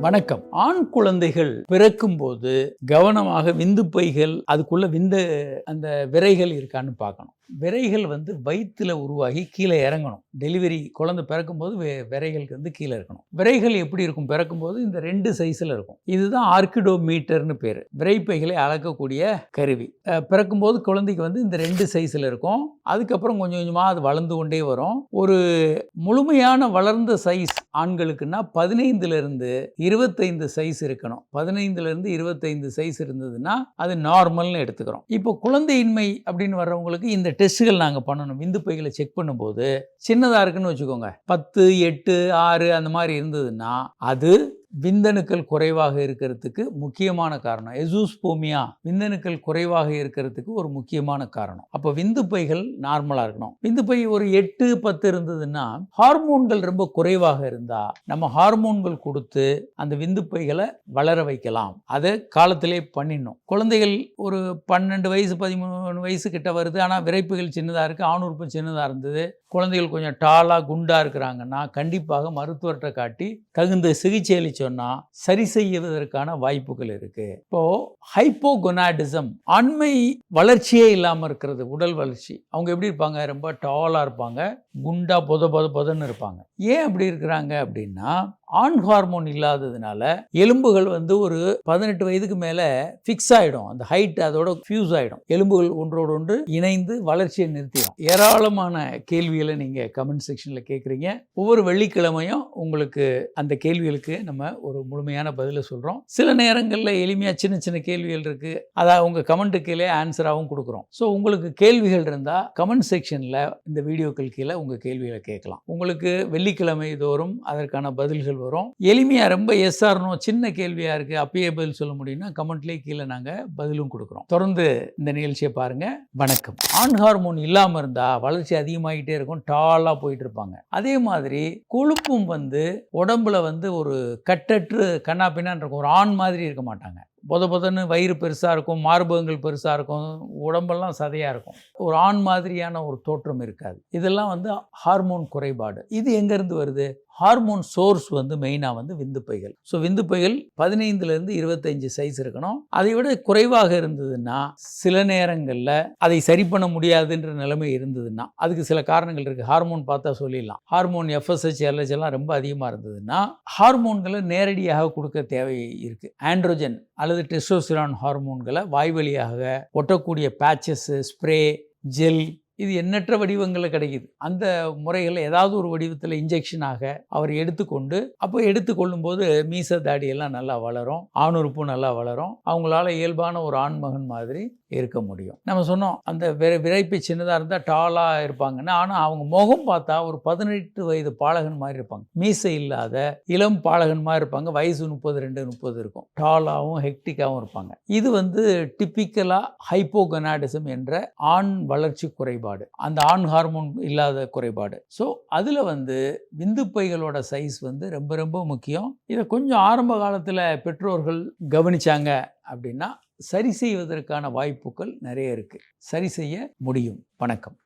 வணக்கம். ஆண் குழந்தைகள் பிறக்கும்போது கவனமாக விந்து பைகள் அதுக்குள்ள விந்து அந்த விரைகள் இருக்கான்னு பார்க்கணும். விரைகள் வந்து வயிற்றில் உருவாகி கீழே இறங்கணும். டெலிவரி குழந்தை பிறக்கும்போது விரைகளுக்கு வந்து கீழே இருக்கணும். விரைகள் எப்படி இருக்கும்? பிறக்கும்போது இந்த ரெண்டு சைஸில் இருக்கும். இதுதான் ஆர்கிடோ மீட்டர்னு பேர். விரைப்பைகளை அளக்கக்கூடிய கருவி. பிறக்கும்போது குழந்தைக்கு வந்து இந்த ரெண்டு சைஸில் இருக்கும். அதுக்கப்புறம் கொஞ்சம் கொஞ்சமாக அது வளர்ந்து கொண்டே வரும். ஒரு முழுமையான வளர்ந்த சைஸ் ஆண்களுக்குன்னா பதினைந்துலேருந்து இருபத்தைந்து சைஸ் இருக்கணும். பதினைந்துலேருந்து இருபத்தைந்து சைஸ் இருந்ததுன்னா அது நார்மல்னு எடுத்துக்கிறோம். இப்போ குழந்தையின்மை அப்படின்னு வர்றவங்களுக்கு இந்த டெஸ்ட்டுகள் நாங்கள் பண்ணணும். விந்து பைகளை செக் பண்ணும்போது சின்னதாக இருக்குன்னு வச்சுக்கோங்க. பத்து எட்டு ஆறு அந்த மாதிரி இருந்ததுன்னா அது விந்தணுக்கள் குறைவாக இருக்கிறதுக்கு முக்கியமான காரணம். எசூஸ்போமியா விந்தணுக்கள் குறைவாக இருக்கிறதுக்கு ஒரு முக்கியமான காரணம். அப்போ விந்து பைகள் நார்மலாக இருக்கணும். விந்து பை ஒரு எட்டு பத்து இருந்ததுன்னா ஹார்மோன்கள் ரொம்ப குறைவாக இருந்தா நம்ம ஹார்மோன்கள் கொடுத்து அந்த விந்து பைகளை வளர வைக்கலாம். அதை காலத்திலே பண்ணிடணும். குழந்தைகள் ஒரு பன்னெண்டு வயசு பதிமூணு வயசு கிட்ட வருது. ஆனால் விரைப்புகள் சின்னதாக இருக்குது ஆணுறுப்பு சின்னதாக இருந்தது. குழந்தைகள் கொஞ்சம் டாலாக குண்டாக இருக்கிறாங்கன்னா கண்டிப்பாக மருத்துவர்கிட்ட காட்டி தகுந்த சிகிச்சை அளிச்சோன்னா சரி செய்வதற்கான வாய்ப்புகள் இருக்குது இப்போது ஹைப்போகொனாடிசம் ஆண்மை வளர்ச்சியே இல்லாமல் இருக்கிறது உடல் வளர்ச்சி. அவங்க எப்படி இருப்பாங்க? ரொம்ப டாலாக இருப்பாங்க. குண்டா பொத பொத பொதன்னு இருப்பாங்க. ஏன் அப்படி இருக்கிறாங்க அப்படின்னா ஆண் ஹார்மோன் இல்லாததுனால எலும்புகள் வந்து ஒரு பதினெட்டு வயதுக்கு மேலே ஃபிக்ஸ் ஆகிடும் அந்த ஹைட் அதோட ஃபியூஸ் ஆகிடும் எலும்புகள் ஒன்றோடு ஒன்று இணைந்து வளர்ச்சியை நிறுத்திடும். ஏராளமான கேள்விகளை நீங்கள் கமெண்ட் செக்ஷனில் கேட்குறீங்க ஒவ்வொரு வெள்ளிக்கிழமையும் உங்களுக்கு அந்த கேள்விகளுக்கு நம்ம ஒரு முழுமையான பதிலை சொல்கிறோம் சில நேரங்களில் எளிமையாக சின்ன சின்ன கேள்விகள் இருக்குது அதை உங்கள் கமெண்ட்டு கீழே ஆன்சராகவும் கொடுக்குறோம். ஸோ உங்களுக்கு கேள்விகள் இருந்தால் கமெண்ட் செக்ஷனில் இந்த வீடியோக்கள் கீழே உங்கள் கேள்விகளை கேட்கலாம். உங்களுக்கு வெள்ளிக்கிழமை தோறும் அதற்கான பதில்கள் வரும். எளிமையாக ரொம்ப எஸ்ஆர்னோ சின்ன கேள்வியாக இருக்குது அப்பயே பதில் சொல்ல முடியும்னா கமெண்ட்லேயே கீழே நாங்கள் பதிலும் கொடுக்குறோம். தொடர்ந்து இந்த நிகழ்ச்சியை பாருங்கள் வணக்கம். ஆண் ஹார்மோன் இல்லாமல் இருந்தால் வளர்ச்சி அதிகமாகிட்டே இருக்கும் டாலாக போயிட்டு இருப்பாங்க. அதே மாதிரி கொழுப்பும் வந்து உடம்புல வந்து ஒரு கட்டற்று கண்ணாப்பின்னான் இருக்கும். ஒரு ஆண் மாதிரி இருக்க மாட்டாங்க. பொத பொதன்னு வயிறு பெருசாக இருக்கும் மார்பகங்கள் பெருசாக இருக்கும் உடம்பெல்லாம் சதையாக இருக்கும். ஒரு ஆண் மாதிரியான ஒரு தோற்றம் இருக்காது. இதெல்லாம் வந்து ஹார்மோன் குறைபாடு. இது எங்கேருந்து வருது? ஹார்மோன் சோர்ஸ் வந்து மெயினாக வந்து விந்துப்பைகள் ஸோ விந்துப்பைகள் பதினைந்துலேருந்து இருபத்தஞ்சு சைஸ் இருக்கணும். அதை விட குறைவாக இருந்ததுன்னா சில நேரங்களில் அதை சரி பண்ண முடியாதுன்ற நிலைமை இருந்ததுன்னா அதுக்கு சில காரணங்கள் இருக்குது ஹார்மோன் பார்த்தா சொல்லிடலாம். ஹார்மோன் எஃப்எஸ்ஹெச் எல்ஹெச் எல்லாம் ரொம்ப அதிகமாக இருந்ததுன்னா ஹார்மோன்களை நேரடியாக கொடுக்க தேவை இருக்குது ஆண்ட்ரோஜன் அல்லது டெஸ்டோஸ்டிரான் ஹார்மோன்களை வாய்வழியாக ஒட்டக்கூடிய பேச்சஸ் ஸ்ப்ரே ஜெல் இது எண்ணற்ற வடிவங்களில் கிடைக்குது. அந்த முறைகளில் ஏதாவது ஒரு வடிவத்தில் இன்ஜெக்ஷனாக அவர் எடுத்துக்கொண்டு அப்போ எடுத்துக்கொள்ளும் போது மீச தாடி எல்லாம் நல்லா வளரும் ஆணுறுப்பும் நல்லா வளரும். அவங்களால இயல்பான ஒரு ஆண்மகன் மாதிரி இருக்க முடியும். நம்ம சொன்னோம் அந்த விரை விரைப்பு சின்னதாக இருந்தால் டாலாக இருப்பாங்கன்னா. ஆனால் அவங்க முகம் பார்த்தா ஒரு பதினெட்டு வயது பாலகன் மாதிரி இருப்பாங்க. மீசை இல்லாத இளம் பாலகன் மாதிரி இருப்பாங்க. வயசு முப்பது ரெண்டு முப்பது இருக்கும். டாலாகவும் ஹெக்டிக்காகவும் இருப்பாங்க. இது வந்து டிப்பிக்கலாக ஹைப்போகனாடிசம் என்ற ஆண் வளர்ச்சி குறைபாடு. அந்த ஆண் ஹார்மோன் இல்லாத குறைபாடு. ஸோ அதில் வந்து விந்துப்பைகளோட சைஸ் வந்து ரொம்ப ரொம்ப முக்கியம். இதை கொஞ்சம் ஆரம்ப காலத்தில் பெற்றோர்கள் கவனிச்சாங்க அப்படின்னா சரி செய்வதற்கான வாய்ப்புகள் நிறைய இருக்குது சரி செய்ய முடியும். வணக்கம்.